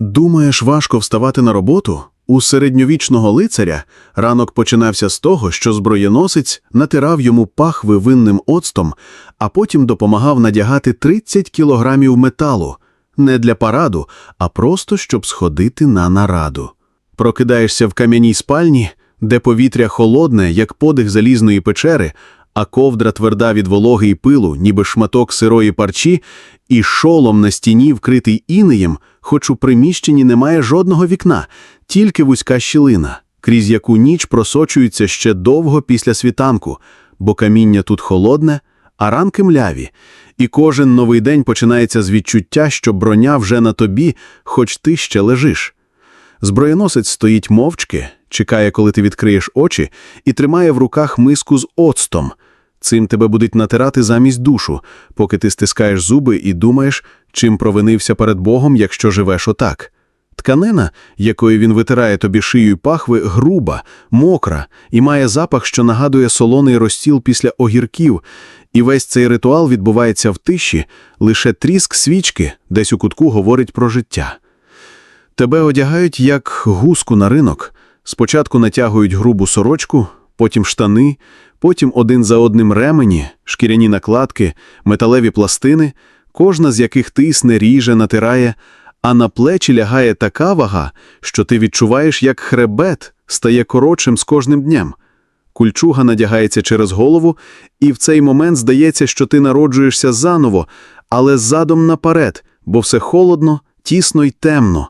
Думаєш, важко вставати на роботу? У середньовічного лицаря ранок починався з того, що зброєносець натирав йому пахви винним оцтом, а потім допомагав надягати 30 кілограмів металу не для параду, а просто щоб сходити на нараду. Прокидаєшся в кам'яній спальні, де повітря холодне, як подих залізної печери, а ковдра тверда від вологи й пилу, ніби шматок сирої парчі, і шолом на стіні, вкритий інеєм, хоч у приміщенні немає жодного вікна, тільки вузька щілина, крізь яку ніч просочується ще довго після світанку, бо каміння тут холодне, а ранки мляві, і кожен новий день починається з відчуття, що броня вже на тобі, хоч ти ще лежиш. Зброєносець стоїть мовчки, чекає, коли ти відкриєш очі, і тримає в руках миску з оцтом. Цим тебе будуть натирати замість душу, поки ти стискаєш зуби і думаєш, чим провинився перед Богом, якщо живеш отак. Тканина, якою він витирає тобі шию й пахви, груба, мокра і має запах, що нагадує солоний розстіл після огірків, і весь цей ритуал відбувається в тиші, лише тріск свічки десь у кутку говорить про життя. Тебе одягають як гуску на ринок. Спочатку натягують грубу сорочку, потім штани, потім один за одним ремені, шкіряні накладки, металеві пластини, кожна з яких тисне, ріже, натирає, а на плечі лягає така вага, що ти відчуваєш, як хребет стає коротшим з кожним днем. Кульчуга надягається через голову, і в цей момент здається, що ти народжуєшся заново, але задом наперед, бо все холодно, тісно й темно.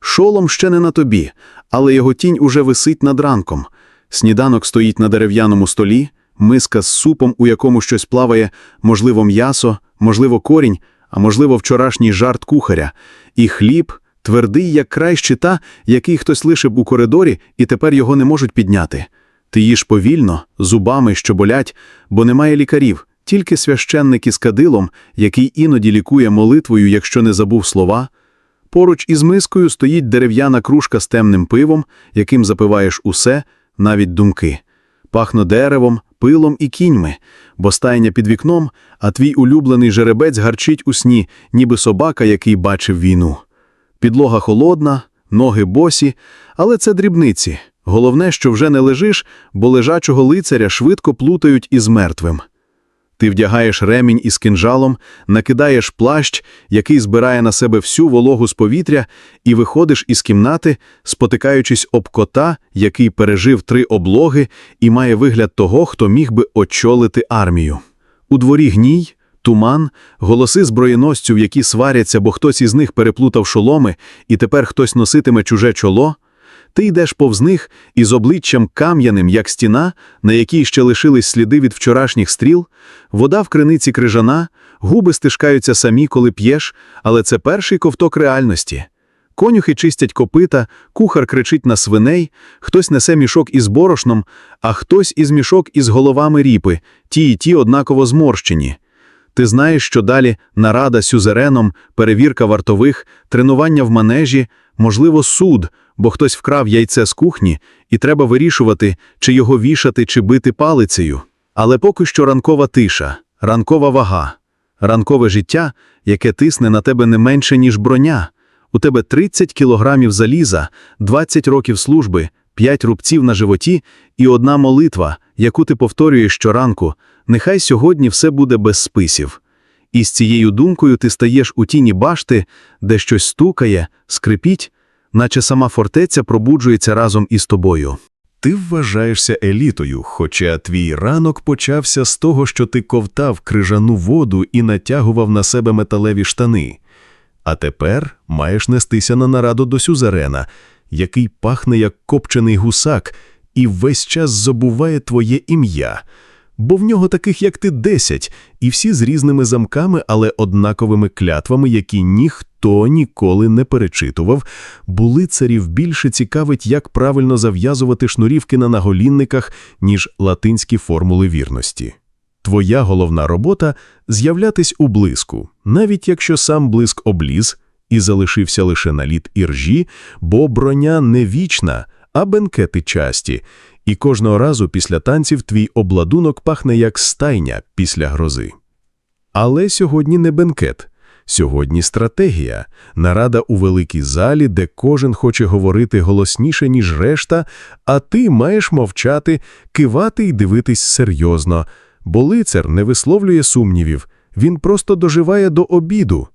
Шолом ще не на тобі, але його тінь уже висить над ранком. Сніданок стоїть на дерев'яному столі, миска з супом, у якому щось плаває, можливо, м'ясо, можливо, корінь, а можливо, вчорашній жарт кухаря, і хліб, твердий, як край щита, який хтось лишив у коридорі, і тепер його не можуть підняти. Ти їш повільно, зубами, що болять, бо немає лікарів, тільки священник із кадилом, який іноді лікує молитвою, якщо не забув слова. Поруч із мискою стоїть дерев'яна кружка з темним пивом, яким запиваєш усе, навіть думки. пахне деревом, пилом і кіньми, бо стайня під вікном, а твій улюблений жеребець гарчить у сні, ніби собака, який бачив війну. Підлога холодна, ноги босі, але це дрібниці. Головне, що вже не лежиш, бо лежачого лицаря швидко плутають із мертвим. Ти вдягаєш ремінь із кинжалом, накидаєш плащ, який збирає на себе всю вологу з повітря, і виходиш із кімнати, спотикаючись об кота, який пережив три облоги і має вигляд того, хто міг би очолити армію. У дворі гній, туман, голоси зброєносців, які сваряться, бо хтось із них переплутав шоломи, і тепер хтось носитиме чуже чоло. Ти йдеш повз них із обличчям кам'яним, як стіна, на якій ще лишились сліди від вчорашніх стріл, вода в криниці крижана, губи стишкаються самі, коли п'єш, але це перший ковток реальності. Конюхи чистять копита, кухар кричить на свиней, хтось несе мішок із борошном, а хтось із мішок із головами ріпи, ті і ті однаково зморщені. Ти знаєш, що далі нарада сюзереном, перевірка вартових, тренування в манежі, можливо, суд, бо хтось вкрав яйце з кухні, і треба вирішувати, чи його вішати, чи бити палицею. Але поки що ранкова тиша, ранкова вага, ранкове життя, яке тисне на тебе не менше, ніж броня. У тебе 30 кілограмів заліза, 20 років служби, 5 рубців на животі і одна молитва, яку ти повторюєш щоранку. Нехай сьогодні все буде без списів. І з цією думкою ти стаєш у тіні башти, де щось стукає, скрипіть, наче сама фортеця пробуджується разом із тобою. Ти вважаєшся елітою, хоча твій ранок почався з того, що ти ковтав крижану воду і натягував на себе металеві штани. А тепер маєш нестися на нараду до сюзерена, який пахне як копчений гусак, і весь час забуває твоє ім'я. Бо в нього таких, як ти, десять, і всі з різними замками, але однаковими клятвами, які ніхто ніколи не перечитував, були царів більше цікавить, як правильно зав'язувати шнурівки на наголінниках, ніж латинські формули вірності. Твоя головна робота з'являтись у блиску, навіть якщо сам блиск обліз і залишився лише наліт іржі, бо броня не вічна, а бенкети часті, і кожного разу після танців твій обладунок пахне як стайня після грози. Але сьогодні не бенкет. Сьогодні стратегія, нарада у великій залі, де кожен хоче говорити голосніше, ніж решта, а ти маєш мовчати, кивати і дивитись серйозно, бо лицар не висловлює сумнівів, він просто доживає до обіду.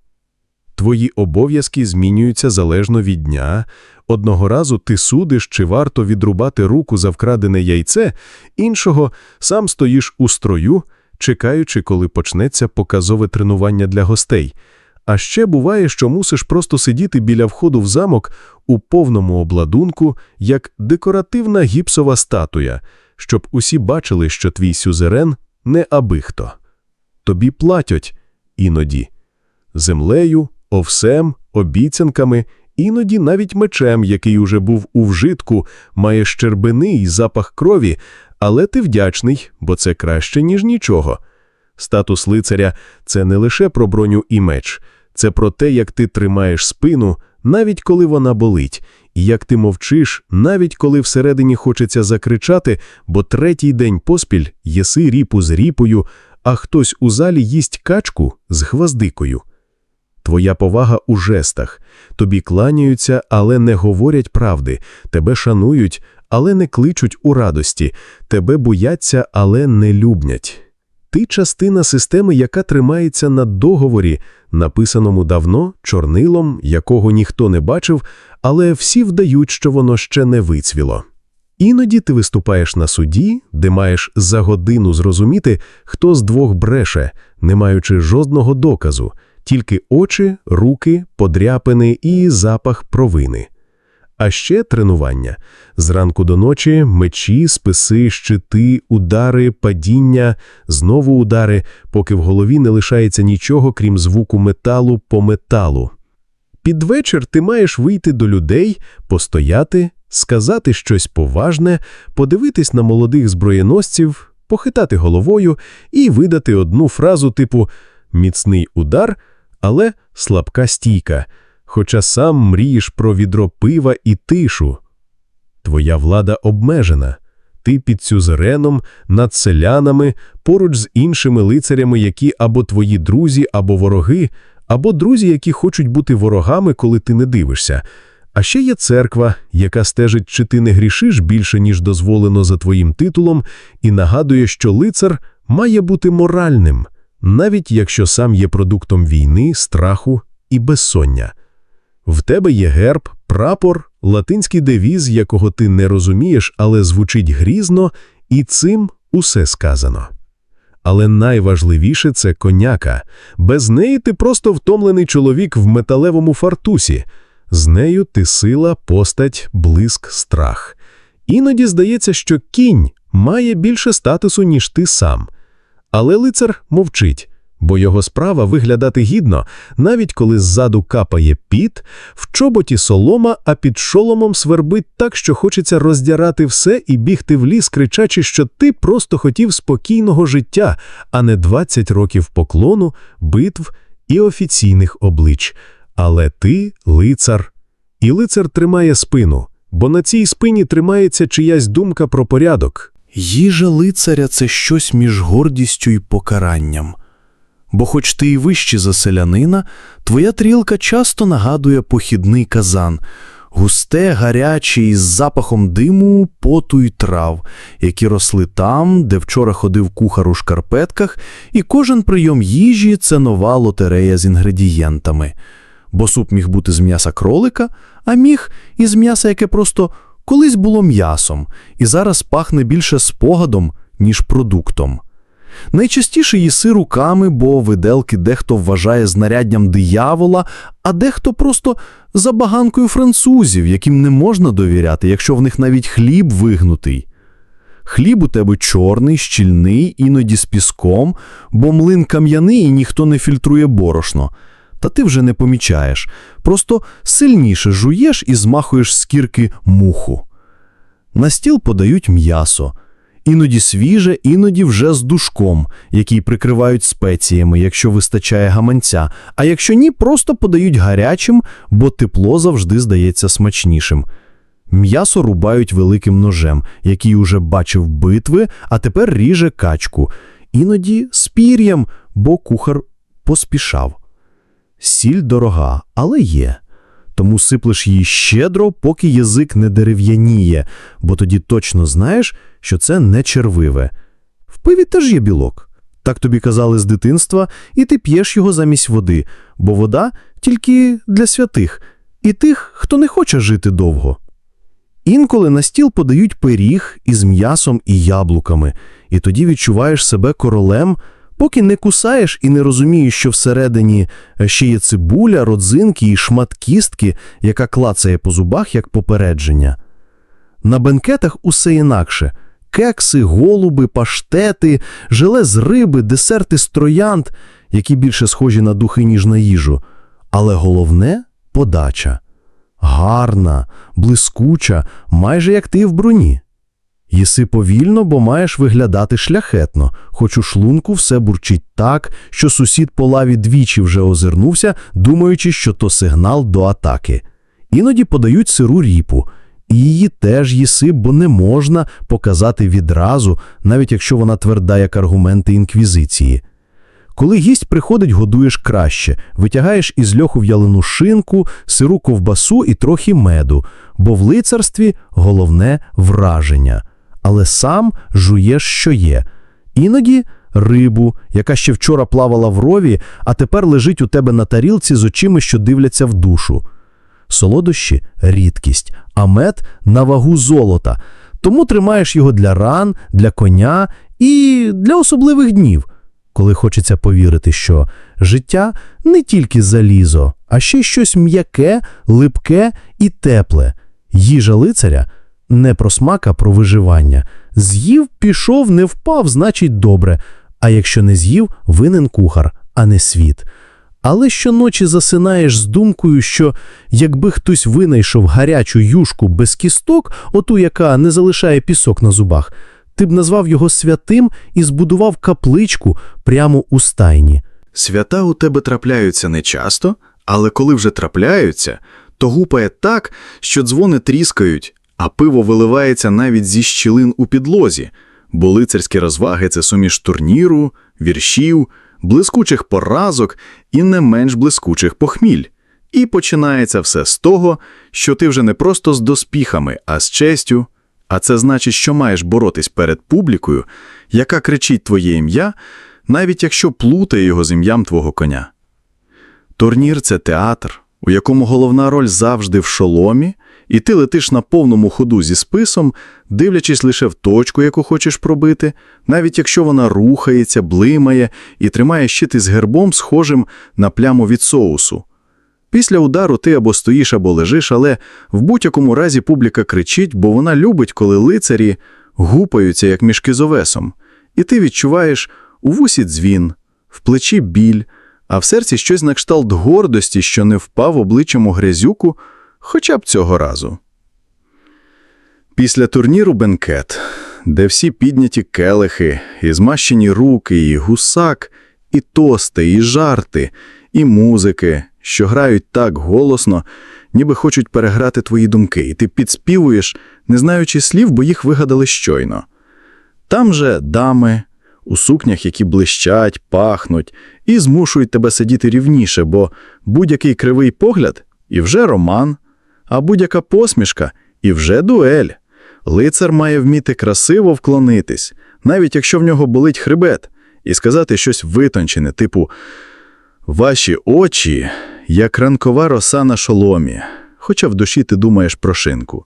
Твої обов'язки змінюються залежно від дня. Одного разу ти судиш, чи варто відрубати руку за вкрадене яйце, іншого сам стоїш у строю, чекаючи, коли почнеться показове тренування для гостей. А ще буває, що мусиш просто сидіти біля входу в замок у повному обладунку, як декоративна гіпсова статуя, щоб усі бачили, що твій сюзерен не абихто. Тобі платять іноді землею, овсем, обіцянками, іноді навіть мечем, який уже був у вжитку, має щербини і запах крові, але ти вдячний, бо це краще, ніж нічого. Статус лицаря – це не лише про броню і меч, це про те, як ти тримаєш спину, навіть коли вона болить, і як ти мовчиш, навіть коли всередині хочеться закричати, бо третій день поспіль єси ріпу з ріпою, а хтось у залі їсть качку з гвоздикою. Твоя повага у жестах. Тобі кланяються, але не говорять правди. Тебе шанують, але не кличуть у радості. Тебе бояться, але не любнять. Ти частина системи, яка тримається на договорі, написаному давно, чорнилом, якого ніхто не бачив, але всі вдають, що воно ще не вицвіло. Іноді ти виступаєш на суді, де маєш за годину зрозуміти, хто з двох бреше, не маючи жодного доказу, тільки очі, руки, подряпини і запах провини. А ще тренування. Зранку до ночі мечі, списи, щити, удари, падіння, знову удари, поки в голові не лишається нічого, крім звуку металу по металу. Під вечір ти маєш вийти до людей, постояти, сказати щось поважне, подивитись на молодих зброєносців, похитати головою і видати одну фразу типу «міцний удар», але слабка стійка, хоча сам мрієш про відро пива і тишу. Твоя влада обмежена. Ти під сюзереном, над селянами, поруч з іншими лицарями, які або твої друзі, або вороги, або друзі, які хочуть бути ворогами, коли ти не дивишся. А ще є церква, яка стежить, чи ти не грішиш більше, ніж дозволено за твоїм титулом, і нагадує, що лицар має бути моральним, навіть якщо сам є продуктом війни, страху і безсоння. В тебе є герб, прапор, латинський девіз, якого ти не розумієш, але звучить грізно, і цим усе сказано. Але найважливіше – це коняка. Без неї ти просто втомлений чоловік в металевому фартусі. З нею ти сила, постать, блиск, страх. Іноді здається, що кінь має більше статусу, ніж ти сам. Але лицар мовчить, бо його справа виглядати гідно, навіть коли ззаду капає піт, в чоботі солома, а під шоломом свербить так, що хочеться роздярати все і бігти в ліс, кричачи, що ти просто хотів спокійного життя, а не 20 років поклону, битв і офіційних облич. Але ти лицар. І лицар тримає спину, бо на цій спині тримається чиясь думка про порядок. Їжа лицаря це щось між гордістю і покаранням. Бо хоч ти і вищий за селянина, твоя трілка часто нагадує похідний казан, густе, гаряче із запахом диму, поту й трав, які росли там, де вчора ходив кухар у шкарпетках, і кожен прийом їжі це нова лотерея з інгредієнтами. Бо суп міг бути з м'яса кролика, а міг із м'яса, яке просто колись було м'ясом, і зараз пахне більше спогадом, ніж продуктом. Найчастіше їси руками, бо виделки дехто вважає знаряддям диявола, а дехто просто забаганкою французів, яким не можна довіряти, якщо в них навіть хліб вигнутий. Хліб у тебе чорний, щільний, іноді з піском, бо млин кам'яний і ніхто не фільтрує борошно. Та ти вже не помічаєш, просто сильніше жуєш і змахуєш з кірки муху. На стіл подають м'ясо, іноді свіже, іноді вже з душком, який прикривають спеціями, якщо вистачає гаманця, а якщо ні, просто подають гарячим, бо тепло завжди здається смачнішим. М'ясо рубають великим ножем, який уже бачив битви, а тепер ріже качку, іноді з пір'ям, бо кухар поспішав. Сіль дорога, але є. Тому сиплеш її щедро, поки язик не дерев'яніє, бо тоді точно знаєш, що це не червиве. В пиві теж є білок. Так тобі казали з дитинства, і ти п'єш його замість води, бо вода тільки для святих і тих, хто не хоче жити довго. Інколи на стіл подають пиріг із м'ясом і яблуками, і тоді відчуваєш себе королем, поки не кусаєш і не розумієш, що всередині ще є цибуля, родзинки і шмат кістки, яка клацає по зубах як попередження. На бенкетах усе інакше. Кекси, голуби, паштети, желе з риби, десерти з троянд, які більше схожі на духи, ніж на їжу. Але головне – подача. Гарна, блискуча, майже як ти в броні. Їси повільно, бо маєш виглядати шляхетно, хоч у шлунку все бурчить так, що сусід по лаві двічі вже озирнувся, думаючи, що то сигнал до атаки. Іноді подають сиру ріпу. І її теж їси, бо не можна показати відразу, навіть якщо вона тверда, як аргументи інквізиції. Коли гість приходить, годуєш краще, витягаєш із льоху в'ялену шинку, сиру ковбасу і трохи меду, бо в лицарстві головне враження. Але сам жуєш, що є. Іноді рибу, яка ще вчора плавала в рові, а тепер лежить у тебе на тарілці з очима, що дивляться в душу. Солодощі – рідкість, а мед – на вагу золота. Тому тримаєш його для ран, для коня і для особливих днів, коли хочеться повірити, що життя не тільки залізо, а ще й щось м'яке, липке і тепле. Їжа лицаря – не про смак, а про виживання. З'їв, пішов, не впав, значить добре. А якщо не з'їв, винен кухар, а не світ. Але щоночі засинаєш з думкою, що якби хтось винайшов гарячу юшку без кісток, оту, яка не залишає пісок на зубах, ти б назвав його святим і збудував капличку прямо у стайні. Свята у тебе трапляються нечасто, але коли вже трапляються, то гупає так, що дзвони тріскають, а пиво виливається навіть зі щілин у підлозі, бо лицарські розваги – це суміш турніру, віршів, блискучих поразок і не менш блискучих похміль. І починається все з того, що ти вже не просто з доспіхами, а з честю, а це значить, що маєш боротись перед публікою, яка кричить твоє ім'я, навіть якщо плутає його з ім'ям твого коня. Турнір – це театр, у якому головна роль завжди в шоломі, і ти летиш на повному ходу зі списом, дивлячись лише в точку, яку хочеш пробити, навіть якщо вона рухається, блимає і тримає щит із гербом, схожим на пляму від соусу. Після удару ти або стоїш, або лежиш, але в будь-якому разі публіка кричить, бо вона любить, коли лицарі гупаються, як мішки з овесом. І ти відчуваєш у вусі дзвін, в плечі біль, а в серці щось на кшталт гордості, що не впав обличчям у грязюку, хоча б цього разу. Після турніру бенкет, де всі підняті келихи, і змащені руки, і гусак, і тости, і жарти, і музики, що грають так голосно, ніби хочуть переграти твої думки, і ти підспівуєш, не знаючи слів, бо їх вигадали щойно. Там же дами, у сукнях, які блищать, пахнуть, і змушують тебе сидіти рівніше, бо будь-який кривий погляд і вже роман, а будь-яка посмішка і вже дуель. Лицар має вміти красиво вклонитись, навіть якщо в нього болить хребет, і сказати щось витончене, типу «Ваші очі, як ранкова роса на шоломі», хоча в душі ти думаєш про шинку.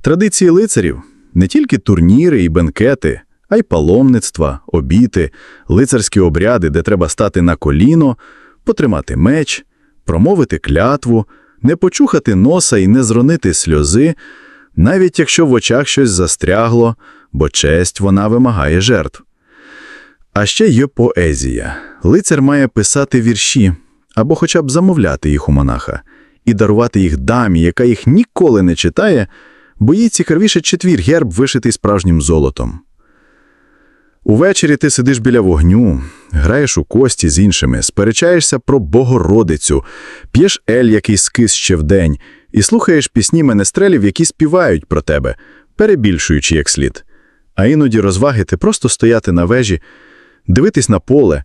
Традиції лицарів – не тільки турніри і бенкети, а й паломництва, обіти, лицарські обряди, де треба стати на коліно, потримати меч, промовити клятву, не почухати носа і не зронити сльози, навіть якщо в очах щось застрягло, бо честь вона вимагає жертв. А ще є поезія. Лицар має писати вірші або хоча б замовляти їх у монаха і дарувати їх дамі, яка їх ніколи не читає, бо їй цікавіше четвір герб вишитий справжнім золотом. Увечері ти сидиш біля вогню, граєш у кості з іншими, сперечаєшся про Богородицю, п'єш ель, який скис ще вдень, і слухаєш пісні менестрелів, які співають про тебе, перебільшуючи як слід. А іноді розваги ти просто стояти на вежі, дивитись на поле,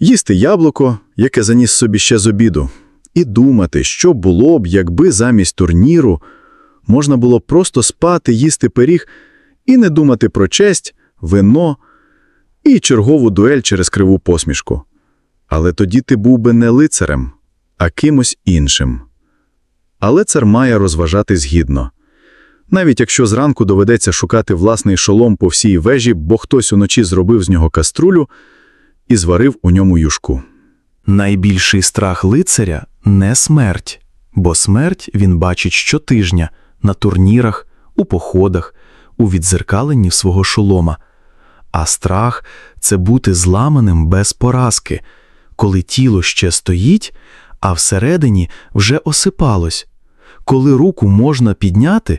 їсти яблуко, яке заніс собі ще з обіду, і думати, що було б, якби замість турніру можна було просто спати, їсти пиріг і не думати про честь, вино і чергову дуель через криву посмішку. Але тоді ти був би не лицарем, а кимось іншим. Але цар має розважатись гідно. Навіть якщо зранку доведеться шукати власний шолом по всій вежі, бо хтось уночі зробив з нього каструлю і зварив у ньому юшку. Найбільший страх лицаря не смерть, бо смерть він бачить щотижня на турнірах, у походах, у відзеркаленні свого шолома. А страх це бути зламаним без поразки, коли тіло ще стоїть, а всередині вже осипалось, коли руку можна підняти,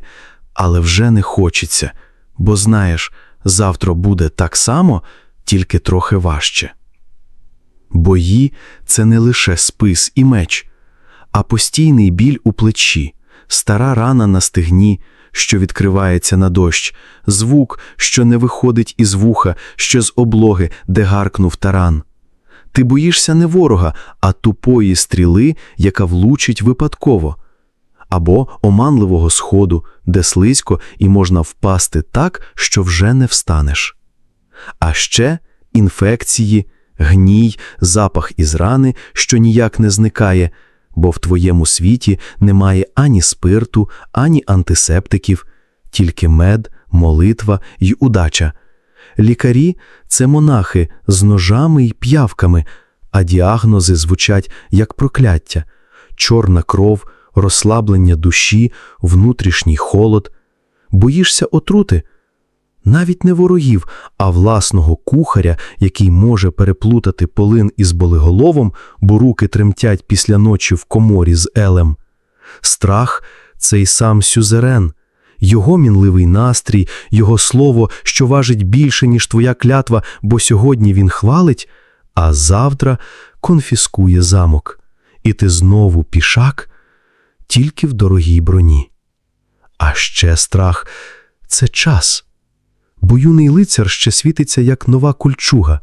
але вже не хочеться, бо знаєш, завтра буде так само, тільки трохи важче. Бої це не лише спис і меч, а постійний біль у плечі, стара рана на стегні, що відкривається на дощ, звук, що не виходить із вуха, що з облоги, де гаркнув таран. Ти боїшся не ворога, а тупої стріли, яка влучить випадково, або оманливого сходу, де слизько і можна впасти так, що вже не встанеш. А ще інфекції, гній, запах із рани, що ніяк не зникає, бо в твоєму світі немає ані спирту, ані антисептиків, тільки мед, молитва й удача. Лікарі це монахи з ножами й п'явками, а діагнози звучать як прокляття, чорна кров, розслаблення душі, внутрішній холод. Боїшся отрути? Навіть не ворогів, а власного кухаря, який може переплутати полин із болиголовом, бо руки тремтять після ночі в коморі з елем. Страх – це й сам сюзерен, його мінливий настрій, його слово, що важить більше, ніж твоя клятва, бо сьогодні він хвалить, а завтра конфіскує замок. І ти знову пішак, тільки в дорогій броні. А ще страх – це час бо юний лицар ще світиться, як нова кульчуга,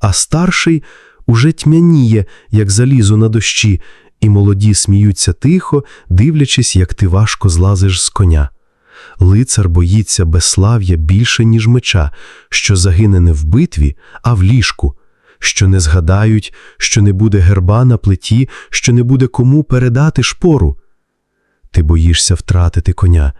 а старший уже тьмяніє, як залізо на дощі, і молоді сміються тихо, дивлячись, як ти важко злазиш з коня. Лицар боїться безслав'я більше, ніж меча, що загине не в битві, а в ліжку, що не згадають, що не буде герба на плиті, що не буде кому передати шпору. Ти боїшся втратити коня,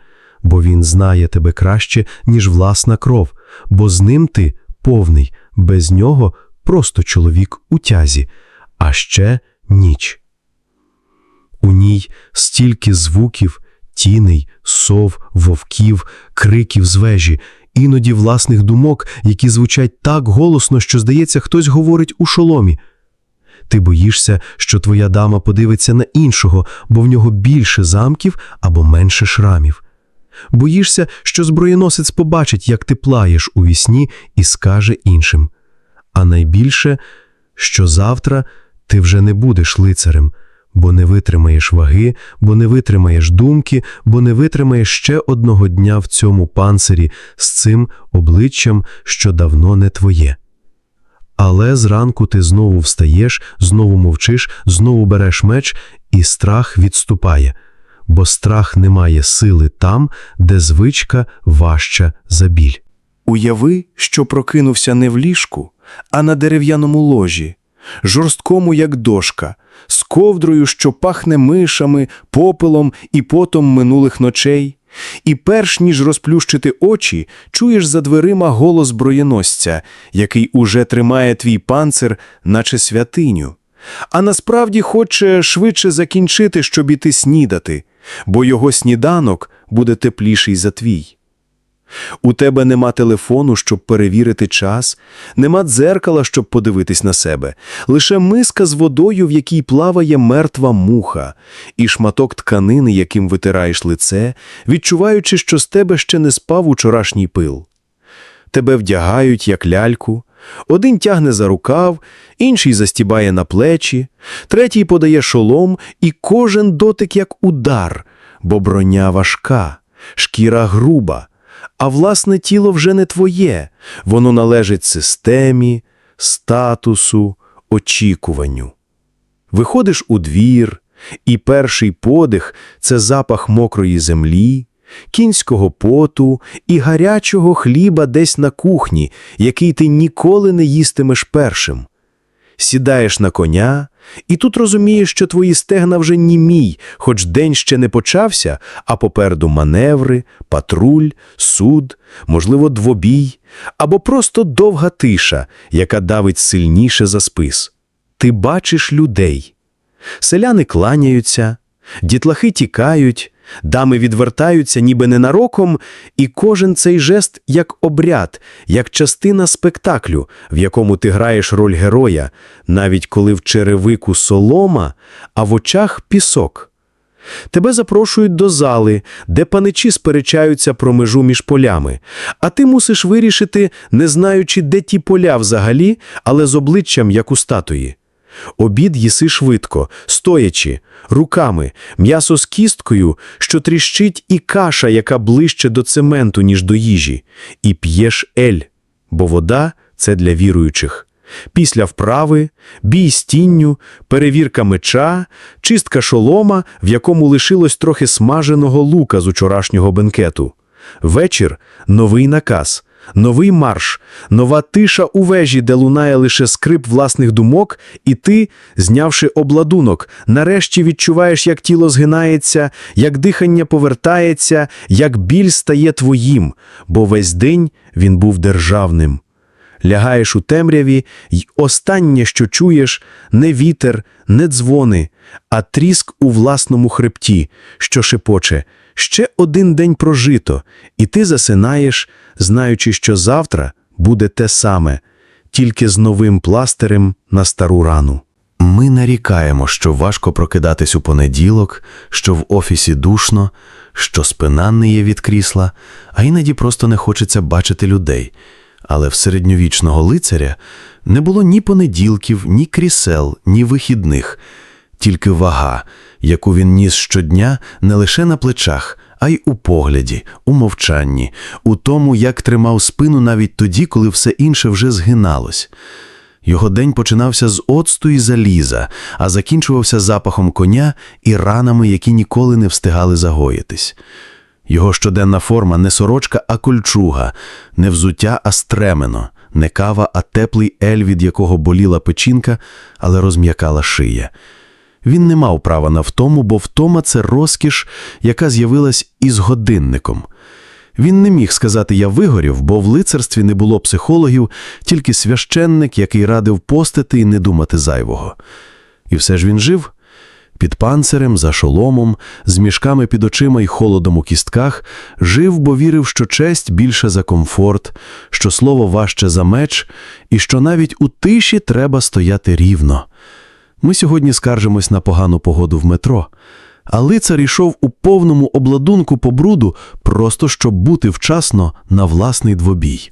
бо він знає тебе краще, ніж власна кров, бо з ним ти повний, без нього просто чоловік у тязі, а ще ніч. У ній стільки звуків, тіней, сов, вовків, криків з вежі, іноді власних думок, які звучать так голосно, що, здається, хтось говорить у шоломі. Ти боїшся, що твоя дама подивиться на іншого, бо в нього більше замків або менше шрамів. Боїшся, що зброєносець побачить, як ти плаєш у вісні і скаже іншим. А найбільше, що завтра ти вже не будеш лицарем, бо не витримаєш ваги, бо не витримаєш думки, бо не витримаєш ще одного дня в цьому панцирі з цим обличчям, що давно не твоє. Але зранку ти знову встаєш, знову мовчиш, знову береш меч, і страх відступає, бо страх не має сили там, де звичка важча за біль. Уяви, що прокинувся не в ліжку, а на дерев'яному ложі, жорсткому, як дошка, з ковдрою, що пахне мишами, попелом і потом минулих ночей. І перш ніж розплющити очі, чуєш за дверима голос зброєносця, який уже тримає твій панцир, наче святиню. А насправді хоче швидше закінчити, щоб іти снідати, бо його сніданок буде тепліший за твій. У тебе нема телефону, щоб перевірити час, нема дзеркала, щоб подивитись на себе, лише миска з водою, в якій плаває мертва муха, і шматок тканини, яким витираєш лице, відчуваючи, що з тебе ще не спав учорашній пил. Тебе вдягають, як ляльку, один тягне за рукав, інший застібає на плечі, третій подає шолом, і кожен дотик як удар, бо броня важка, шкіра груба, а власне тіло вже не твоє, воно належить системі, статусу, очікуванню. Виходиш у двір, і перший подих – це запах мокрої землі, кінського поту і гарячого хліба десь на кухні, який ти ніколи не їстимеш першим. Сідаєш на коня, і тут розумієш, що твої стегна вже німій, хоч день ще не почався, а попереду маневри, патруль, суд, можливо, двобій, або просто довга тиша, яка давить сильніше за спис. Ти бачиш людей. Селяни кланяються, дітлахи тікають, дами відвертаються ніби ненароком, і кожен цей жест як обряд, як частина спектаклю, в якому ти граєш роль героя, навіть коли в черевику солома, а в очах пісок. Тебе запрошують до зали, де паничі сперечаються про межу між полями, а ти мусиш вирішити, не знаючи, де ті поля взагалі, але з обличчям, як у статуї. Обід їси швидко, стоячи, руками, м'ясо з кісткою, що тріщить, і каша, яка ближче до цементу, ніж до їжі, і п'єш ель, бо вода – це для віруючих. Після вправи, бій з тінню, перевірка меча, чистка шолома, в якому лишилось трохи смаженого лука з учорашнього бенкету. Вечір – новий наказ, новий марш, нова тиша у вежі, де лунає лише скрип власних думок, і ти, знявши обладунок, нарешті відчуваєш, як тіло згинається, як дихання повертається, як біль стає твоїм, бо весь день він був державним. Лягаєш у темряві, й останнє, що чуєш, не вітер, не дзвони, а тріск у власному хребті, що шепоче «Ще один день прожито», і ти засинаєш, знаючи, що завтра буде те саме, тільки з новим пластирем на стару рану. Ми нарікаємо, що важко прокидатись у понеділок, що в офісі душно, що спина не є від крісла, а іноді просто не хочеться бачити людей. Але в середньовічного лицаря не було ні понеділків, ні крісел, ні вихідних, тільки вага, яку він ніс щодня не лише на плечах, а й у погляді, у мовчанні, у тому, як тримав спину навіть тоді, коли все інше вже згиналось. Його день починався з оцту і заліза, а закінчувався запахом коня і ранами, які ніколи не встигали загоїтись. Його щоденна форма не сорочка, а кольчуга, не взуття, а стремено, не кава, а теплий ель, від якого боліла печінка, але розм'якала шия. Він не мав права на втому, бо втома – це розкіш, яка з'явилась із годинником. Він не міг сказати «я вигорів», бо в лицарстві не було психологів, тільки священник, який радив постити і не думати зайвого. І все ж він жив під панцирем, за шоломом, з мішками під очима і холодом у кістках, жив, бо вірив, що честь більше за комфорт, що слово важче за меч, і що навіть у тиші треба стояти рівно. Ми сьогодні скаржимось на погану погоду в метро, а лицар йшов у повному обладунку по бруду, просто щоб бути вчасно на власний двобій.